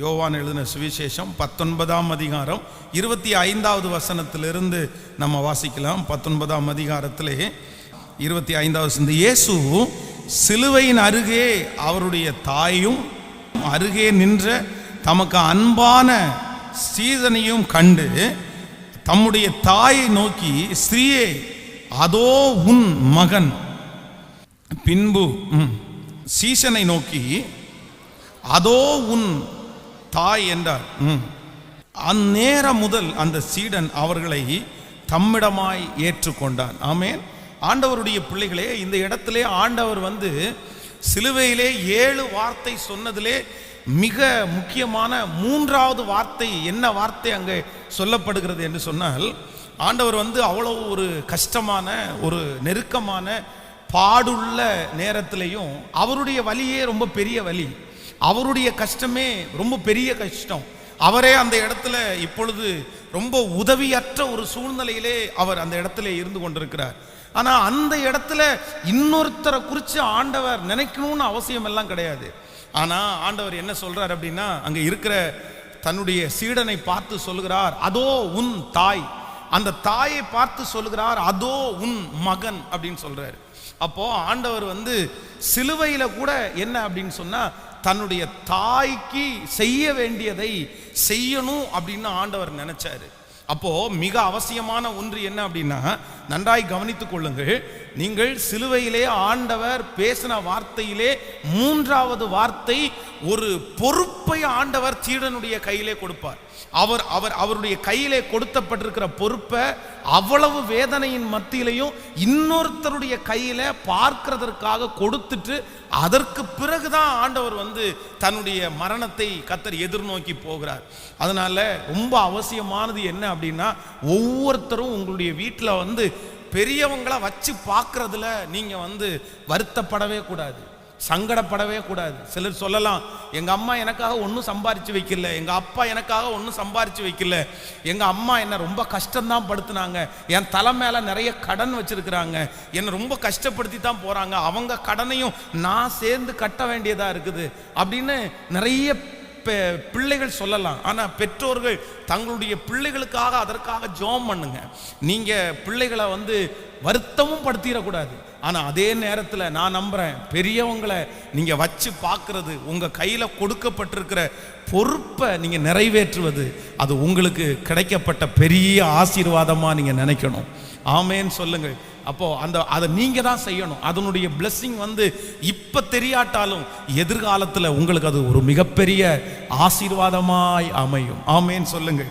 யோவான் எழுதின சுவிசேஷம் பத்தொன்பதாம் அதிகாரம் இருபத்தி ஐந்தாவது வசனத்திலிருந்து நம்ம வாசிக்கலாம். பத்தொன்பதாம் அதிகாரத்திலே இருபத்தி ஐந்தாவது இந்த இயேசு சிலுவையின் அருகே அவருடைய தாயும் அருகே நின்ற தமக்கு அன்பான சீதனையும் கண்டு தம்முடைய தாயை நோக்கி ஸ்ரீயே அதோ உன் மகன். பின்பு சீசனை நோக்கி அதோ உன் தாய் என்றார். ம். அந்நேரம் முதல் அந்த சீடன் அவர்களை தம்மிடமாய் ஏற்றுக்கொண்டான். ஆமேன். ஆண்டவருடைய பிள்ளைகளே இந்த இடத்திலே ஆண்டவர் வந்து சிலுவையிலே ஏழு வார்த்தை சொன்னதிலே மிக முக்கியமான மூன்றாவது வார்த்தை என்ன வார்த்தை அங்கே சொல்லப்படுகிறது என்று சொன்னால் ஆண்டவர் வந்து அவ்வளவு ஒரு கஷ்டமான ஒரு நெருக்கமான பாடுள்ள நேரத்திலையும் அவருடைய வலியே ரொம்ப பெரிய வலி. அவருடைய கஷ்டமே ரொம்ப பெரிய கஷ்டம். அவரே அந்த இடத்துல இப்பொழுது ரொம்ப உதவியற்ற ஒரு சூழ்நிலையிலே அவர் அந்த இடத்துல இருந்து கொண்டிருக்கிறார். ஆனா அந்த இடத்துல இன்னொருத்தரை குறித்து ஆண்டவர் நினைக்கணும்னு அவசியம் எல்லாம் கிடையாது. ஆனா ஆண்டவர் என்ன சொல்றார் அப்படின்னா அங்க இருக்கிற தன்னுடைய சீடனை பார்த்து சொல்லுகிறார் அதோ உன் தாய். அந்த தாயை பார்த்து சொல்லுகிறார் அதோ உன் மகன் அப்படின்னு சொல்றாரு. அப்போ ஆண்டவர் வந்து சிலுவையில கூட என்ன அப்படின்னு சொன்னா தன்னுடைய தாய்க்கு செய்ய வேண்டியதை செய்யணும் அப்படின்னு ஆண்டவர் நினைச்சாரு. அப்போ மிக அவசியமான ஒன்று என்ன அப்படின்னா நன்றாய் கவனித்துக் கொள்ளுங்கள். நீங்கள் சிலுவையிலே ஆண்டவர் பேசின வார்த்தையிலே மூன்றாவது வார்த்தை ஒரு பொறுப்பை ஆண்டவர் சீடனுடைய கையிலே கொடுப்பார். அவர் அவர் அவருடைய கையிலே கொடுத்தப்பட்டிருக்கிற பொறுப்பை அவ்வளவு வேதனையின் மத்தியிலையும் இன்னொருத்தருடைய கையில பார்க்கிறதற்காக கொடுத்துட்டு அதற்கு பிறகுதான் ஆண்டவர் வந்து தன்னுடைய மரணத்தை கத்தர் எதிர்நோக்கி போகிறார். அதனால ரொம்ப அவசியமானது என்ன அப்படின்னா ஒவ்வொருத்தரும் உங்களுடைய வீட்டில் வந்து பெரியவங்கள வச்சு பார்க்கறதுல நீங்க வந்து வருத்தப்படவே கூடாது. சங்கடப்படவே கூடாது. சிலர் சொல்லலாம் எங்கள் அம்மா எனக்காக ஒன்றும் சம்பாரித்து வைக்கல. எங்கள் அப்பா எனக்காக ஒன்றும் சம்பாரித்து வைக்கல. எங்கள் அம்மா என்னை ரொம்ப கஷ்டம்தான் படுத்துனாங்க. என் தலை மேலே நிறைய கடன் வச்சுருக்குறாங்க. என்னை ரொம்ப கஷ்டப்படுத்தி தான் போகிறாங்க அவங்க கடனையும் நான் சேர்ந்து கட்ட வேண்டியதாக இருக்குது. அப்படின்னு நிறைய பிள்ளைகள் சொல்லலாம். ஆனால் பெற்றோர்கள் தங்களுடைய பிள்ளைகளுக்காக அதற்காக ஜோம் பண்ணுங்க. நீங்கள் பிள்ளைகளை வந்து வருத்தமும் படுத்திடக்கூடாது. ஆனால் அதே நேரத்தில் நான் நம்புகிறேன் பெரியவங்களை நீங்கள் வச்சு பார்க்குறது உங்கள் கையில் கொடுக்கப்பட்டிருக்கிற பொறுப்பை நீங்கள் நிறைவேற்றுவது அது உங்களுக்கு கிடைக்கப்பட்ட பெரிய ஆசீர்வாதமாக நீங்கள் நினைக்கணும். ஆமேன்னு சொல்லுங்கள். அப்போ அந்த அதை நீங்க தான் செய்யணும். அதனுடைய blessing வந்து இப்ப தெரியாட்டாலும் எதிர்காலத்துல உங்களுக்கு அது ஒரு மிகப்பெரிய ஆசீர்வாதமாய் அமையும். ஆமேன்னு சொல்லுங்கள்.